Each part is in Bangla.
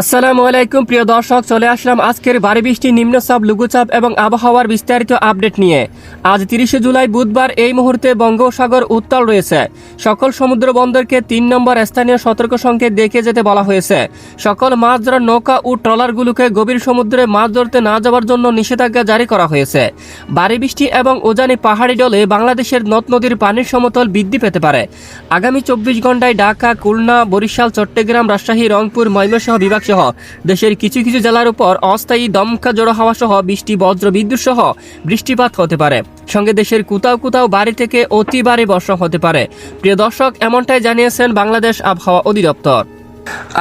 আসসালামু আলাইকুম, প্রিয় দর্শক, চলে আসলাম আজকের ভারী বৃষ্টি নিম্নচাপ লঘুচাপ এবং আবহাওয়ার বিস্তারিত আপডেট নিয়ে। আজ তিরিশে জুলাই বুধবার এই মুহূর্তে বঙ্গোসাগর উত্তাল রয়েছে। সকল সমুদ্র বন্দরকে তিন নম্বর স্থানীয় সতর্ক সংকেত দেখে যেতে বলা হয়েছে। সকল মাছ ধরার নৌকা ও ট্রলারগুলোকে গভীর সমুদ্রে মাছ ধরতে না যাওয়ার জন্য নিষেধাজ্ঞা জারি করা হয়েছে। ভারী বৃষ্টি এবং উজানি পাহাড়ি ডলে বাংলাদেশের নদ নদীর পানির সমতল বৃদ্ধি পেতে পারে। আগামী চব্বিশ ঘন্টায় ঢাকা, খুলনা, বরিশাল, চট্টগ্রাম, রাজশাহী, রংপুর, ময়মনসিংহ বিভাগ সহ দেশের কিছু কিছু জেলার উপর অস্থায়ী দমকা জড়ো হাওয়া সহ বৃষ্টি, বজ্র, বিদ্যুৎ সহ বৃষ্টিপাত হতে পারে। সঙ্গে দেশের কোথাও কোথাও বাড়ি থেকে অতি ভারী বর্ষণ হতে পারে। প্রিয় দর্শক, এমনটাই জানিয়েছেন বাংলাদেশ আবহাওয়া অধিদপ্তর।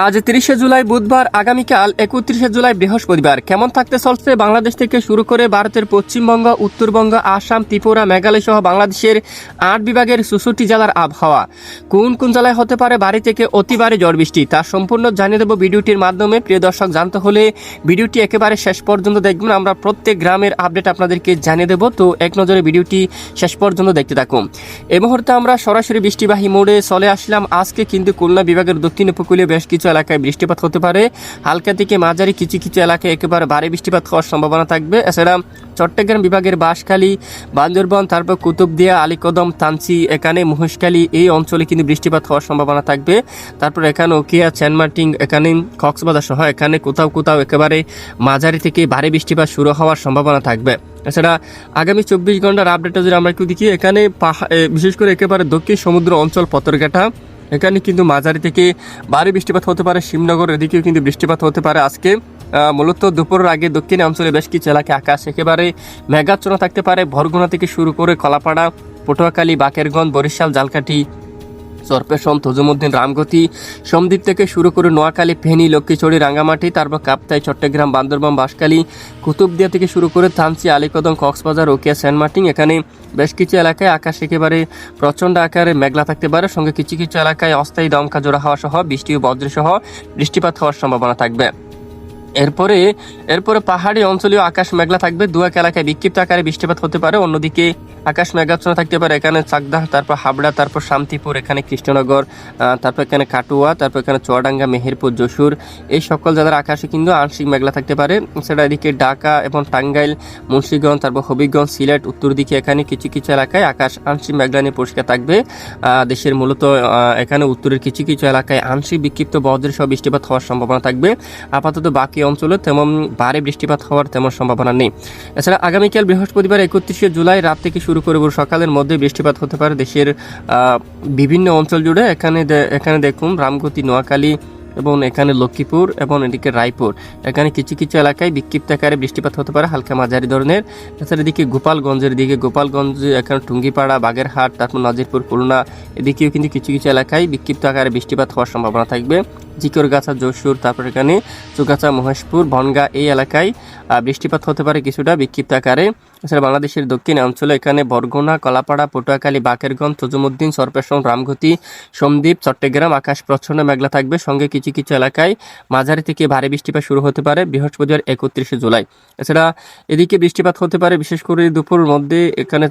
আজ তিরিশে জুলাই বুধবার, আগামীকাল একত্রিশে জুলাই বৃহস্পতিবার। কেমন থাকতে চলছে বাংলাদেশ থেকে শুরু করে ভারতের পশ্চিমবঙ্গ, উত্তরবঙ্গ, আসাম, ত্রিপুরা, মেঘালয় সহ বাংলাদেশের আট বিভাগের চৌষট্টি জেলার আবহাওয়া। কোন কোন জেলায় হতে পারে বাড়ি থেকে অতিবারে ঝড় বৃষ্টি তা সম্পূর্ণ জানিয়ে দেবো ভিডিওটির মাধ্যমে। প্রিয় দর্শক, জানতে হলে ভিডিওটি একেবারে শেষ পর্যন্ত দেখবেন। আমরা প্রত্যেক গ্রামের আপডেট আপনাদেরকে জানিয়ে দেবো। তো এক নজরে ভিডিওটি শেষ পর্যন্ত দেখতে থাকুন। এই মুহূর্তে আমরা সরাসরি বৃষ্টিবাহী মোড়ে চলে আসলাম। আজকে কিন্তু খুলনা বিভাগের দক্ষিণ উপকূলীয় বেশ কিছু এলাকায় বৃষ্টিপাত হতে পারে। হালকা থেকে মাঝারি কিছু কিছু এলাকায় একেবারে ভারী বৃষ্টিপাত হওয়ার সম্ভাবনা থাকবে। এছাড়া চট্টগ্রাম বিভাগের বাঁশখালী, বান্দরবন, তারপর কুতুবদিয়া, আলীকদম তানচি এখানে মহেশখালী এই অঞ্চলে কিন্তু বৃষ্টিপাত হওয়ার সম্ভাবনা থাকবে। তারপর এখানে ওকিয়া চ্যানমার্টিং এখানে কক্সবাজার সহ এখানে কোথাও কোথাও একেবারে মাঝারি থেকে ভারী বৃষ্টিপাত শুরু হওয়ার সম্ভাবনা থাকবে। এছাড়া আগামী চব্বিশ ঘণ্টার আপডেটটা যদি আমরা একটু দেখি, এখানে পাহা- বিশেষ করে একেবারে দক্ষিণ সমুদ্র অঞ্চল, পতরঘাটা। এখানে কিন্তু মাঝারি থেকে ভারী বৃষ্টিপাত হতে পারে, শিবনগর এদিকেও কিন্তু বৃষ্টিপাত হতে পারে। আজকে মূলত দুপুরের আগে দক্ষিণ অঞ্চলে বেশ কিছু এলাকায় আকাশ একেবারে মেঘাচ্ছন্ন থাকতে পারে। ভরগুনা থেকে শুরু করে কলাপাড়া, পটুয়াখালী, বাকেরগঞ্জ, বরিশাল, জালকাঠি সরপেশন তজুমুদ্দিন রামগতি। সমদ্বীপ থেকে শুরু করে নোয়াখালী, ফেনী, লক্ষ্মীছড়ি, রাঙ্গামাটি, তারপর কাপ্তাই, চট্টগ্রাম, বান্দরবান, বাঁশখালী, কুতুবদিয়া থেকে শুরু করে থানচি, আলীকদম, কক্সবাজার, ওকিয়া, সেন্ট মার্টিন। এখানে বেশ কিছু এলাকায় আকাশ একেবারে প্রচণ্ড আকারে মেঘলা থাকতে পারে। সঙ্গে কিছু কিছু এলাকায় অস্থায়ী দমকা জোড়া হওয়া সহ বৃষ্টি ও বজ্রসহ বৃষ্টিপাত হওয়ার সম্ভাবনা থাকবে। এরপরে এরপরে পাহাড়ি অঞ্চলীয় আকাশ মেঘলা থাকবে দু এক এলাকায় বিক্ষিপ্ত আকারে বৃষ্টিপাত হতে পারে, অন্যদিকে আকাশ মেঘাচ্ছন্ন থাকতে পারে, এখানে চাকদা তারপর হাবড়া, তারপর শান্তিপুর, এখানে কৃষ্ণনগর তারপর এখানে কাটুয়া, তারপর এখানে চুয়াডাঙ্গা, মেহেরপুর, যশোর, এই সকল জেলার আকাশে কিন্তু আংশিক মেঘলা থাকতে পারে। সেটা এদিকে ঢাকা এবং টাঙ্গাইল, মুন্সিগঞ্জ, তারপর হবিগঞ্জ, সিলেট, উত্তর দিকে এখানে কিছু কিছু এলাকায় আকাশ আংশিক মেঘলা নিয়ে পরিষ্কার থাকবে। দেশের মূলত এখানে উত্তরের কিছু কিছু এলাকায় আংশিক বিক্ষিপ্ত বজ্রের সহ বৃষ্টিপাত হওয়ার সম্ভাবনা থাকবে। আপাতত বাকি অঞ্চলে তেমন ভারী বৃষ্টিপাত হওয়ার তেমন সম্ভাবনা নেই। এছাড়া আগামীকাল বৃহস্পতিবার একত্রিশে জুলাই রাত থেকে শুরু করে সকালের মধ্যে বৃষ্টিপাত হতে পারে দেশের বিভিন্ন অঞ্চল জুড়ে। এখানে এখানে দেখুন রামগতি, নোয়াখালী এবং এখানে লক্ষ্মীপুর এবং এদিকে রায়পুর। এখানে কিছু কিছু এলাকায় বিক্ষিপ্ত আকারে বৃষ্টিপাত হতে পারে হালকা মাঝারি ধরনের। এছাড়া এদিকে গোপালগঞ্জের দিকে গোপালগঞ্জ, এখানে টুঙ্গিপাড়া, বাগেরহাট, তারপর নাজিরপুর, খুলনা, এদিকেও কিন্তু কিছু কিছু এলাকায় বিক্ষিপ্ত আকারে বৃষ্টিপাত হওয়ার সম্ভাবনা থাকবে। জিকরগাছা, যশোর, তারপর এখানে চুগাছা, মহেশপুর, বনগা এই এলাকায় বৃষ্টিপাত হতে পারে কিছুটা বিক্ষিপ্ত আকারে। এছাড়া বাংলাদেশের দক্ষিণ অঞ্চলে এখানে বরগুনা, কলাপাড়া, পটুয়াখালী, বাকেরগঞ্জ, তজুমুদ্দিন সরপেশন রামগতি সোমদ্বীপ চট্টগ্রাম, আকাশ প্রচ্ছন্ন, মেঘলা থাকবে। সঙ্গে কিছু কিছু এলাকায় মাঝারি থেকে ভারী বৃষ্টিপাত শুরু হতে পারে বৃহস্পতিবার, একত্রিশে জুলাই। এছাড়া এদিকে বৃষ্টিপাত হতে পারে বিশেষ করে দুপুরের মধ্যে এখানে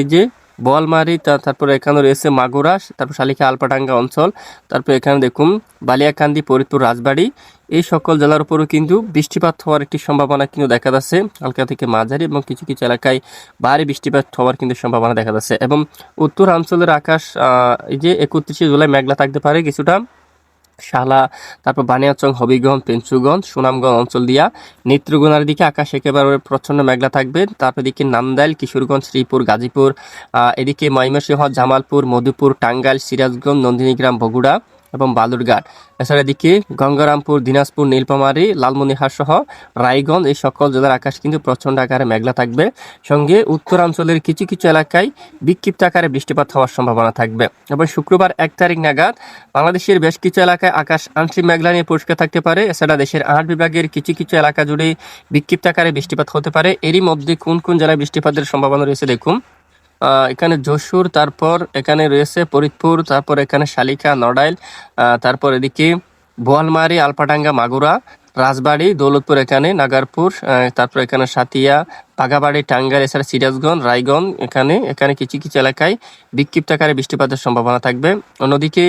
এই যে বোয়ালমারি তারপর এখানে রয়েছে মাগুরা, তারপর শালিকা আলপাটাঙ্গা অঞ্চল, তারপর এখানে দেখুন বালিয়াকান্দি, ফরিদপুর, রাজবাড়ি। এই সকল জেলার উপরও কিন্তু বৃষ্টিপাত হওয়ার একটি সম্ভাবনা কিন্তু দেখা যাচ্ছে। হালকা থেকে মাঝারি এবং কিছু কিছু এলাকায় ভারী বৃষ্টিপাত হওয়ার কিন্তু সম্ভাবনা দেখা যাচ্ছে। এবং উত্তরাঞ্চলের আকাশ এই যে একত্রিশে জুলাই মেঘলা থাকতে পারে কিছুটা। শালা, তারপর বানিয়াচং হবিগঞ্জ পেঞ্চুগঞ্জ সুনামগঞ্জ অঞ্চল দিয়া। নেত্রগুনার দিকে আকাশ একেবারে প্রচণ্ড মেঘলা থাকবে। তারপর দিকে নান্দাইল, কিশোরগঞ্জ, শ্রীপুর, গাজীপুর। এদিকে ময়মনসিংহ, জামালপুর, মধুপুর, টাঙ্গাইল, সিরাজগঞ্জ, নন্দিনীগ্রাম, বগুড়া। এবং বালুরঘাট। এছাড়া এদিকে গঙ্গারামপুর, দিনাজপুর নীলপামারী লালমনিরহাট সহ রায়গঞ্জ এই সকল জেলার আকাশ কিন্তু প্রচণ্ড আকারে মেঘলা থাকবে। সঙ্গে উত্তরাঞ্চলের কিছু কিছু এলাকায় বিক্ষিপ্ত আকারে বৃষ্টিপাত হওয়ার সম্ভাবনা থাকবে। এবং শুক্রবার এক তারিখ নাগাদ বাংলাদেশের বেশ কিছু এলাকায় আকাশ আংশিক মেঘলা নিয়ে পরিষ্কার থাকতে পারে। এছাড়া দেশের আট বিভাগের কিছু কিছু এলাকা জুড়ে বিক্ষিপ্ত আকারে বৃষ্টিপাত হতে পারে। এরই মধ্যে কোন কোন জেলায় বৃষ্টিপাতের সম্ভাবনা রয়েছে দেখুন। এখানে যশোর, তারপর এখানে রয়েছে ফরিদপুর, তারপর এখানে শালিকা, নড়াইল তারপর এদিকে বোয়ালমারি, আলপাডাঙ্গা, মাগুরা, রাজবাড়ি, দৌলতপুর এখানে, নাগারপুর তারপর এখানে সাতিয়া বাগাবাড়ি টাঙ্গাইল, এছাড়া সিরাজগঞ্জ, রায়গঞ্জ, এখানে এখানে কিছু কিছু এলাকায় বিক্ষিপ্ত আকারে বৃষ্টিপাতের সম্ভাবনা থাকবে। অন্যদিকে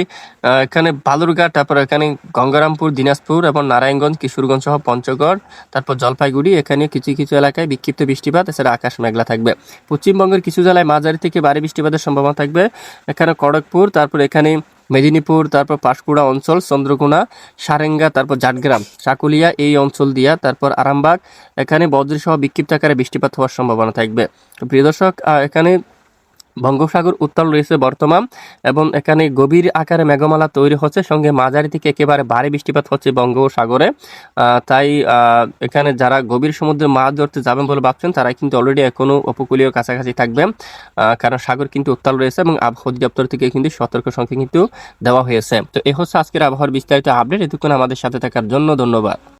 এখানে বালুরঘাট, তারপর এখানে গঙ্গারামপুর, দিনাজপুর এবং নারায়ণগঞ্জ, কিশোরগঞ্জ সহ পঞ্চগড়, তারপর জলপাইগুড়ি, এখানে কিছু কিছু এলাকায় বিক্ষিপ্ত বৃষ্টিপাত, এছাড়া আকাশ মেঘলা থাকবে। পশ্চিমবঙ্গের কিছু জেলায় মাঝারি থেকে ভারী বৃষ্টিপাতের সম্ভাবনা থাকবে। এখানে খড়গপুর, তারপর এখানে মেদিনীপুর, তারপর পাঁশকুড়া অঞ্চল, চন্দ্রকোনা, সারেঙ্গা, তারপর জাটগ্রাম সাকুলিয়া এই অঞ্চল দিয়া, তারপর আরামবাগ, এখানে বজ্রসহ বিক্ষিপ্ত আকারে বৃষ্টিপাত হওয়ার সম্ভাবনা থাকবে। প্রিয় দর্শক এখানে বঙ্গোপসাগর উত্তাল রয়েছে বর্তমান এবং এখানে গভীর আকারে মেঘমালা তৈরি হচ্ছে। সঙ্গে মাঝারি থেকে একেবারে ভারী বৃষ্টিপাত হচ্ছে বঙ্গোপসাগরে। তাই এখানে যারা গভীর সমুদ্রে মাছ ধরতে যাবেন বলে ভাবছেন তারা কিন্তু অলরেডি এখনও উপকূলীয় কাছাকাছি থাকবে কারণ সাগর কিন্তু উত্তাল রয়েছে এবং আবহাওয়া অধিদপ্তর থেকে কিন্তু সতর্ক সংখ্যা কিন্তু দেওয়া হয়েছে। তো এ হচ্ছে আজকের আবহাওয়ার বিস্তারিত আপডেট। এতক্ষণ আমাদের সাথে থাকার জন্য ধন্যবাদ।